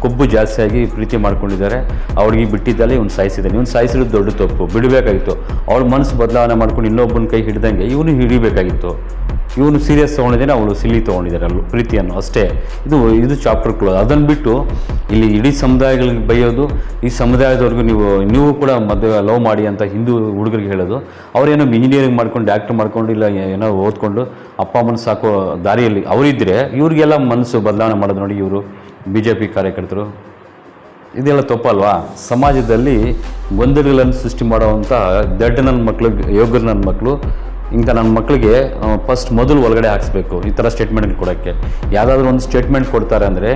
ಕೊಬ್ಬು ಜಾಸ್ತಿಯಾಗಿ ಪ್ರೀತಿ ಮಾಡ್ಕೊಂಡಿದ್ದಾರೆ. ಅವ್ರಿಗೆ ಬಿಟ್ಟಿದ್ದಲ್ಲಿ ಇವ್ನು ಸಾಯಿಸಿದ್ದಾನೆ. ಇವ್ನು ಸಾಯಿಸಿರೋದು ದೊಡ್ಡ ತಪ್ಪು. ಬಿಡಬೇಕಾಗಿತ್ತು. ಅವ್ಳ ಮನಸ್ಸು ಬದಲಾವಣೆ ಮಾಡ್ಕೊಂಡು ಇನ್ನೊಬ್ಬನ ಕೈ ಹಿಡ್ದಂಗೆ ಇವನು ಹಿಡಿಬೇಕಾಗಿತ್ತು. ಇವನು ಸೀರಿಯಸ್ ತೊಗೊಂಡಿದ್ದಾನೆ ಅವಳು ಸಿಲಿ ತೊಗೊಂಡಿದ್ದಾರೆ ಅಲ್ಲೂ, ಪ್ರೀತಿಯನ್ನು. ಅಷ್ಟೇ, ಇದು ಇದು ಚಾಪ್ಟರ್ ಕ್ಲೋಸ್ ಅದನ್ನು ಬಿಟ್ಟು ಇಲ್ಲಿ ಇಡೀ ಸಮುದಾಯಗಳಿಗೆ ಬೈಯೋದು, ಈ ಸಮುದಾಯದವ್ರಿಗೂ ನೀವು ನೀವು ಕೂಡ ಮದುವೆ ಲವ್ ಮಾಡಿ ಅಂತ ಹಿಂದೂ ಹುಡುಗರಿಗೆ ಹೇಳೋದು. ಅವರೇನೋ ಇಂಜಿನಿಯರಿಂಗ್ ಮಾಡ್ಕೊಂಡು ಡಾಕ್ಟರ್ ಮಾಡ್ಕೊಂಡು, ಇಲ್ಲ ಏನೋ ಓದ್ಕೊಂಡು, ಅಪ್ಪ, ಅಮ್ಮನ ಸಾಕೋ ದಾರಿಯಲ್ಲಿ ಅವರಿದ್ದರೆ ಇವ್ರಿಗೆಲ್ಲ ಮನಸ್ಸು ಬದಲಾವಣೆ ಮಾಡೋದು ನೋಡಿ ಇವರು ಬಿ ಜೆ ಪಿ ಕಾರ್ಯಕರ್ತರು. ಇದೆಲ್ಲ ತಪ್ಪಲ್ವಾ? ಸಮಾಜದಲ್ಲಿ ಗೊಂದಲಗಳನ್ನು ಸೃಷ್ಟಿ ಮಾಡುವಂಥ ದಡ್ಡ ನನ್ನ ಮಕ್ಕಳು ಯೋಗ್ಯ ನನ್ನ ಮಕ್ಕಳು ಇಂಥ ನನ್ನ ಮಕ್ಕಳಿಗೆ ಫಸ್ಟ್ ಮೊದಲು ಒಳಗಡೆ ಹಾಕಿಸ್ಬೇಕು. ಈ ಥರ ಸ್ಟೇಟ್ಮೆಂಟ್ ಕೊಡೋಕ್ಕೆ. ಯಾವುದಾದ್ರೂ ಒಂದು ಸ್ಟೇಟ್ಮೆಂಟ್ ಕೊಡ್ತಾರೆ ಅಂದರೆ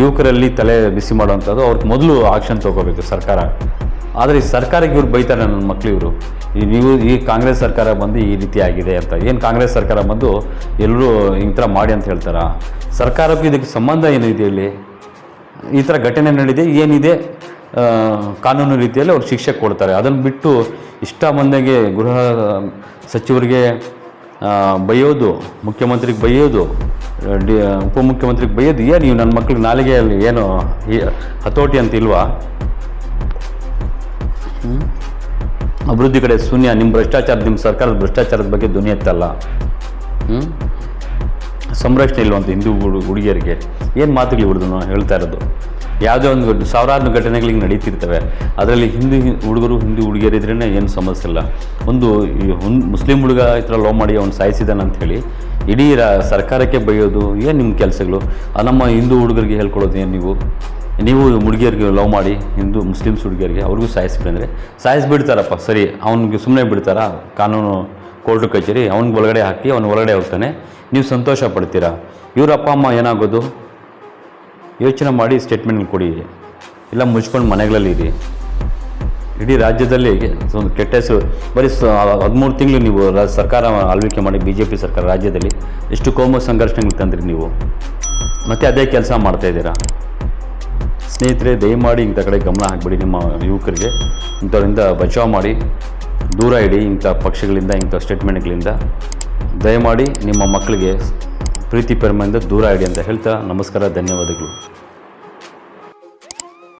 ಯುವಕರಲ್ಲಿ ತಲೆ ಬಿಸಿ ಮಾಡೋವಂಥದ್ದು ಅವ್ರಿಗೆ ಮೊದಲು ಆಕ್ಷನ್ ತೊಗೋಬೇಕು ಸರ್ಕಾರ. ಆದರೆ ಈ ಸರ್ಕಾರಕ್ಕೆ ಇವ್ರು ಬೈತಾರೆ ನನ್ನ ಮಕ್ಕಳು ಇವರು ನೀವು, ಈ ಕಾಂಗ್ರೆಸ್ ಸರ್ಕಾರ ಬಂದು ಈ ರೀತಿ ಆಗಿದೆ ಅಂತ. ಏನು ಕಾಂಗ್ರೆಸ್ ಸರ್ಕಾರ ಬಂದು ಎಲ್ಲರೂ ಈ ಥರ ಮಾಡಿ ಅಂತ ಹೇಳ್ತಾರಾ? ಸರ್ಕಾರಕ್ಕೂ ಇದಕ್ಕೆ ಸಂಬಂಧ ಏನಿದೆ ಇಲ್ಲಿ? ಈ ಥರ ಘಟನೆ ನಡೆದಿದೆ ಏನಿದೆ? ಕಾನೂನು ರೀತಿಯಲ್ಲಿ ಅವ್ರು ಶಿಕ್ಷೆ ಕೊಡ್ತಾರೆ. ಅದನ್ನು ಬಿಟ್ಟು ಇಷ್ಟ ಬಂದಾಗೆ ಗೃಹ ಸಚಿವರಿಗೆ ಬೈಯೋದು, ಮುಖ್ಯಮಂತ್ರಿಗೆ ಬೈಯೋದು ಡಿ ಉಪಮುಖ್ಯಮಂತ್ರಿಗೆ ಬೈಯೋದು, ಏನು ನೀವು ನನ್ನ ಮಕ್ಳಿಗೆ ನಾಲಿಗೆಯಲ್ಲಿ ಏನು ಹತೋಟಿ ಅಂತ ಇಲ್ವಾ? ಅಭಿವೃದ್ಧಿ ಕಡೆ ಶೂನ್ಯ ನಿಮ್ಮ ಭ್ರಷ್ಟಾಚಾರ ನಿಮ್ಮ ಸರ್ಕಾರದ ಭ್ರಷ್ಟಾಚಾರದ ಬಗ್ಗೆ ಧ್ವನಿ ಎತ್ತಲ್ಲ. ಹ್ಞೂ ಸಂರಕ್ಷಣೆ ಇಲ್ವಂತ ಹಿಂದೂ ಹುಡುಗಿಯರಿಗೆ. ಏನು ಮಾತುಗಳು ಹುಡುಗನು ಹೇಳ್ತಾ ಇರೋದು. ಯಾವುದೇ ಒಂದು ಸಾವಿರಾರು ಘಟನೆಗಳಿಗೆ ನಡೀತಿರ್ತವೆ. ಅದರಲ್ಲಿ ಹಿಂದೂ ಹುಡುಗರು, ಹಿಂದೂ ಹುಡುಗಿಯರಿದ್ರೇ ಏನು ಸಮಸ್ಯೆ ಇಲ್ಲ. ಒಂದು ಮುಸ್ಲಿಂ ಹುಡುಗ ಈ ಥರ ಲವ್ ಮಾಡಿ ಅವ್ನು ಸಾಯಿಸಿದಾನೆ ಅಂಥೇಳಿ ಇಡೀ ರಾ, ಸರ್ಕಾರಕ್ಕೆ ಬೈಯೋದು ಏನು ನಿಮ್ಮ ಕೆಲಸಗಳು? ನಮ್ಮ ಹಿಂದೂ ಹುಡುಗರಿಗೆ ಹೇಳ್ಕೊಳ್ಳೋದು ಏನು ನೀವು? ನೀವು ಹುಡುಗಿಯರಿಗೆ ಲವ್ ಮಾಡಿ, ಹಿಂದೂ ಮುಸ್ಲಿಮ್ಸ್ ಹುಡುಗಿಯರಿಗೆ ಅವ್ರಿಗೂ ಸಾಯಿಸ್ಬಿಡಿ ಅಂದರೆ, ಸಾಯಿಸ್ಬಿಡ್ತಾರಪ್ಪ, ಸರಿ, ಅವ್ನಿಗೆ ಸುಮ್ಮನೆ ಬಿಡ್ತಾರಾ? ಕಾನೂನು ಕೋರ್ಟು ಕಚೇರಿ, ಅವ್ನಿಗೆ ಒಳಗಡೆ ಹಾಕಿ, ಅವ್ನು ಒಳಗಡೆ ಹೋಗ್ತಾನೆ. ನೀವು ಸಂತೋಷ ಪಡ್ತೀರಾ? ಇವ್ರ ಅಪ್ಪ, ಅಮ್ಮ ಏನಾಗೋದು? ಯೋಚನೆ ಮಾಡಿ ಸ್ಟೇಟ್ಮೆಂಟ್ ಕೊಡಿ. ಇಲ್ಲ ಮುಚ್ಕೊಂಡು ಮನೆಗಳಲ್ಲಿ ಇರಿ. ಇಡೀ ರಾಜ್ಯದಲ್ಲಿ ಒಂದು ಕೆಟ್ಟ ಹೆಸರು. ಬರೀ ಹದಿಮೂರು ತಿಂಗಳು ನೀವು ಸರ್ಕಾರ ಆಳ್ವಿಕೆ ಮಾಡಿ ಬಿ ಜೆ ಪಿ ಸರ್ಕಾರ ರಾಜ್ಯದಲ್ಲಿ ಎಷ್ಟು ಕೋಮು ಸಂಘರ್ಷಣೆಗಳು ತಂದ್ರಿ ನೀವು. ಮತ್ತೆ ಅದೇ ಕೆಲಸ ಮಾಡ್ತಾಯಿದ್ದೀರಾ ಸ್ನೇಹಿತರೆ, ದಯಮಾಡಿ ಇಂಥ ಕಡೆ ಗಮನ ಹಾಕ್ಬಿಡಿ ನಿಮ್ಮ ಯುವಕರಿಗೆ. ಇಂಥವರಿಂದ ಬಚಾವ್ ಮಾಡಿ, ದೂರ ಇಡಿ ಇಂಥ ಪಕ್ಷಗಳಿಂದ, ಇಂಥ ಸ್ಟೇಟ್ಮೆಂಟ್ಗಳಿಂದ ದಯಮಾಡಿ ನಿಮ್ಮ ಮಕ್ಕಳಿಗೆ ಪ್ರೀತಿ ಪ್ರೇಮದಿಂದ ದೂರ ಇಡಿ ಅಂತ ಹೇಳ್ತಾ ನಮಸ್ಕಾರ ಧನ್ಯವಾದಗಳು.